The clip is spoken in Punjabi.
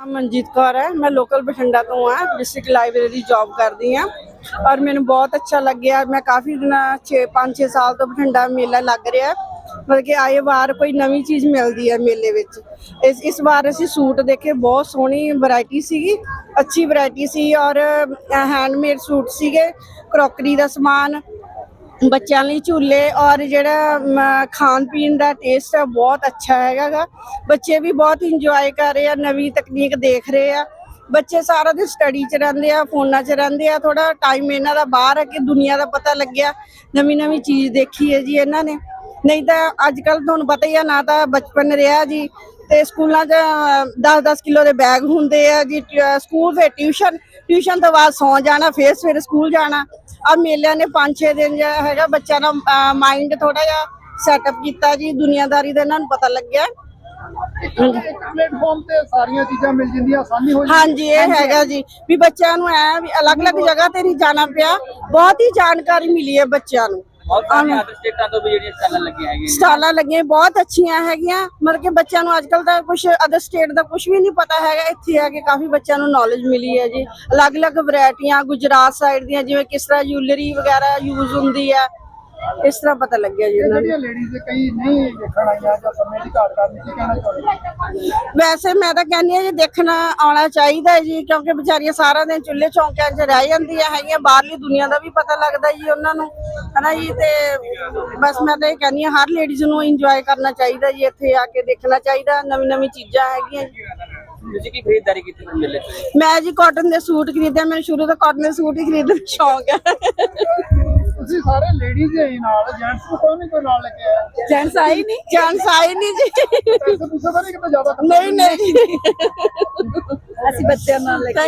ਮਨਜੀਤ ਕੌਰ ਹੈ। ਮੈਂ ਲੋਕਲ ਬਠਿੰਡਾ ਤੋਂ ਆ ਡਿਸਟ੍ਰਿਕਟ ਲਾਇਬ੍ਰੇਰੀ ਜੌਬ ਕਰਦੀ ਆ ਔਰ ਮੈਨੂੰ ਬਹੁਤ ਅੱਛਾ ਲੱਗਿਆ। ਮੈਂ ਕਾਫੀ ਦਿਨਾਂ 6 5-6 ਸਾਲ ਤੋਂ ਬਠਿੰਡਾ ਮੇਲਾ ਲੱਗ ਰਿਹਾ ਮਤਲਬ ਕਿ ਆਏ ਵਾਰ ਕੋਈ ਨਵੀਂ ਚੀਜ਼ ਮਿਲਦੀ ਹੈ ਮੇਲੇ ਵਿੱਚ। ਇਸ ਇਸ ਵਾਰ ਅਸੀਂ ਸੂਟ ਦੇਖੇ। ਬਹੁਤ ਸੋਹਣੀ ਵੈਰਾਈਟੀ ਸੀਗੀ। ਅੱਛੀ ਵੈਰਾਈਟੀ ਸੀ ਔਰ ਹੈਂਡਮੇਡ ਸੂਟ ਸੀਗੇ। ਕਰੋਕਰੀ ਦਾ ਸਮਾਨ ਬੱਚਿਆਂ ਲਈ ਝੂਲੇ ਔਰ ਜਿਹੜਾ ਖਾਣ ਪੀਣ ਦਾ ਟੇਸਟ ਹੈ ਬਹੁਤ ਅੱਛਾ ਹੈਗਾ ਗਾ ਬੱਚੇ ਵੀ ਬਹੁਤ ਇੰਜੋਏ ਕਰ ਰਹੇ ਆ, ਨਵੀਂ ਤਕਨੀਕ ਦੇਖ ਰਹੇ ਆ। ਬੱਚੇ ਸਾਰਾ ਦਿਨ ਸਟੱਡੀ 'ਚ ਰਹਿੰਦੇ ਆ, ਫੋਨਾਂ 'ਚ ਰਹਿੰਦੇ ਆ ਥੋੜਾ ਟਾਈਮ ਇਹਨਾਂ ਦਾ ਬਾਹਰ ਹੈ ਕਿ ਦੁਨੀਆ ਦਾ ਪਤਾ ਲੱਗਿਆ, ਨਵੀਂ ਨਵੀਂ ਚੀਜ਼ ਦੇਖੀ ਹੈ ਜੀ ਇਹਨਾਂ ਨੇ। ਨਹੀਂ ਤਾਂ ਅੱਜ ਕੱਲ ਤੁਹਾਨੂੰ ਪਤਾ ਹੀ ਆ, ਨਾ ਤਾਂ ਬਚਪਨ ਰਿਹਾ ਜੀ। ਤੇ ਸਕੂਲਾਂ 'ਚ 10-10 ਕਿਲੋ ਦੇ ਬੈਗ ਹੁੰਦੇ ਆ ਜੀ ਸਕੂਲ ਫਿਰ ਟਿਊਸ਼ਨ ਟਿਊਸ਼ਨ ਤੋਂ ਬਾਅਦ ਸੌ ਜਾਣਾ ਫਿਰ ਸਵੇਰੇ ਸਕੂਲ ਜਾਣਾ। ਆ ਮੇਲਿਆਂ ਨੇ 5-6 ਦਿਨ ਜਿਹੜਾ ਹੈਗਾ ਬੱਚਿਆਂ ਦਾ ਮਾਈਂਡ ਥੋੜਾ ਜਿਹਾ ਸੈਟਅਪ ਕੀਤਾ ਜੀ ਦੁਨੀਆਦਾਰੀ ਦਾ ਇਹਨਾਂ ਨੂੰ ਪਤਾ ਲੱਗਿਆ। ਪਲੇਟਫਾਰਮ ਤੇ ਸਾਰੀਆਂ ਚੀਜ਼ਾਂ ਮਿਲ ਜਾਂਦੀਆਂ ਆਸਾਨੀ ਹੋ ਜਾਂਦੀ। ਹਾਂਜੀ ਇਹ ਹੈਗਾ ਜੀ ਵੀ ਬੱਚਿਆਂ ਨੂੰ ਐ ਵੀ ਅਲੱਗ-ਅਲੱਗ ਜਗ੍ਹਾ ਤੇ ਨਹੀਂ ਜਾਣਾ ਪਿਆ ਬਹੁਤ ਹੀ ਜਾਣਕਾਰੀ ਮਿਲੀ ਹੈ ਬੱਚਿਆਂ ਨੂੰ। ਬਹੁਤ ਸਾਰੀਆਂ ਅਦਰ ਸਟੇਟਾਂ ਤੋਂ ਵੀ ਜਿਹੜੀਆਂ ਸਟਾਲਾਂ ਲੱਗੀਆਂ ਹੈਗੀਆਂ। ਸਟਾਲਾਂ ਲੱਗੀਆਂ ਬਹੁਤ ਅੱਛੀਆਂ ਹੈਗੀਆਂ। ਮਤਲਬ ਕਿ ਬੱਚਿਆਂ ਨੂੰ ਅੱਜਕੱਲ ਦਾ ਕੁਝ ਅਦਰ ਸਟੇਟ ਦਾ ਕੁਝ ਵੀ ਨਹੀਂ ਪਤਾ ਹੈਗਾ। ਇੱਥੇ ਆ ਕੇ ਕਾਫੀ ਬੱਚਿਆਂ ਨੂੰ ਨੌਲੇਜ ਮਿਲੀ ਹੈ ਜੀ। ਅਲੱਗ-ਅਲੱਗ ਵੈਰਾਈਟੀਆਂ ਗੁਜਰਾਤ ਸਾਈਡ ਦੀਆਂ ਜਿਵੇਂ ਕਿਸ ਤਰ੍ਹਾਂ ਜੁਐਲਰੀ ਵਗੈਰਾ ਯੂਜ਼ ਹੁੰਦੀ ਹੈ। ਇਸ ਤਰ੍ਹਾਂ ਪਤਾ ਲੱਗਿਆ ਜੀ ਉਹਨਾਂ ਨੂੰ। ਜਿਹੜੀਆਂ ਲੇਡੀਜ਼ ਕਈ ਨਹੀਂ ਦੇਖਣ ਆਈਆਂ ਜਾਂ ਸਮੇਂ ਦੀ ਘਾਟ ਕਰਨ ਕੀ ਕਹਿਣਾ ਚਾਹੁੰਦੇ ਵੈਸੇ ਮੈਂ ਤਾਂ ਕਹਿੰਦੀ ਹਾਂ ਜੀ ਦੇਖਣਾ ਆਉਣਾ ਚਾਹੀਦਾ ਜੀ ਕਿਉਂਕਿ ਵਿਚਾਰੀਆਂ ਸਾਰਾ ਦਿਨ ਚੁੱਲ੍ਹੇ ਚੌਂਕਿਆਂ 'ਚ ਰਹਿ ਜਾਂਦੀਆਂ ਹੈਗੀਆਂ ਬਾਹਰਲੀ ਦੁਨੀਆ ਦਾ ਵੀ ਪਤਾ ਲੱਗਦਾ ਜੀ ਉਹਨਾਂ ਨੂੰ ਹਨਾ ਜੀ ਤੇ ਬਸ ਮੈਂ ਤਾਂ ਇਹ ਕਹਿੰਦੀ ਹਾਂ ਹਰ ਲੇਡੀਜ਼ ਨੂੰ ਇੰਜੋਏ ਕਰਨਾ ਚਾਹੀਦਾ ਜੀ ਇੱਥੇ ਆ ਕੇ ਦੇਖਣਾ ਚਾਹੀਦਾ ਨਵੀਂ ਨਵੀਂ ਚੀਜ਼ਾਂ ਹੈਗੀਆਂ ਜੀ। ਤੁਸੀਂ ਕੀ ਖਰੀਦਦਾਰੀ ਕੀਤੀ ਮੇਲੇ ਤੋਂ ਮੈਂ ਜੀ ਕਾਟਨ ਦੇ ਸੂਟ ਖਰੀਦਿਆ ਮੈਨੂੰ ਸ਼ੁਰੂ ਤੋਂ ਕਾਟਨ ਦੇ ਸੂਟ ਹੀ ਖਰੀਦਣ ਦਾ ਸ਼ੌਂਕ ਹੈ। ਤੁਸੀਂ ਸਾਰੇ ਲੇਡੀਜ਼ ਹੀ ਨਾਲ। ਜੈਂਟਸ ਨੂੰ ਕੋਈ ਨਹੀਂ ਕੋਈ ਨਾਲ ਲੈ ਕੇ ਆਇਆ। ਜੈਂਟਸ ਆਈ ਨਹੀਂ ਜੈਂਟਸ ਆਏ ਨਹੀਂ ਜੀ। ਪੈਸੇ ਪੂਸੇ ਤਾਂ ਨਹੀਂ ਕਿਤੇ ਜ਼ਿਆਦਾ ਖਰਚ ਨਹੀਂ ਨਹੀਂ। ਅਸੀਂ ਬੱਚਿਆਂ ਨਾਲ ਲੈ ਕੇ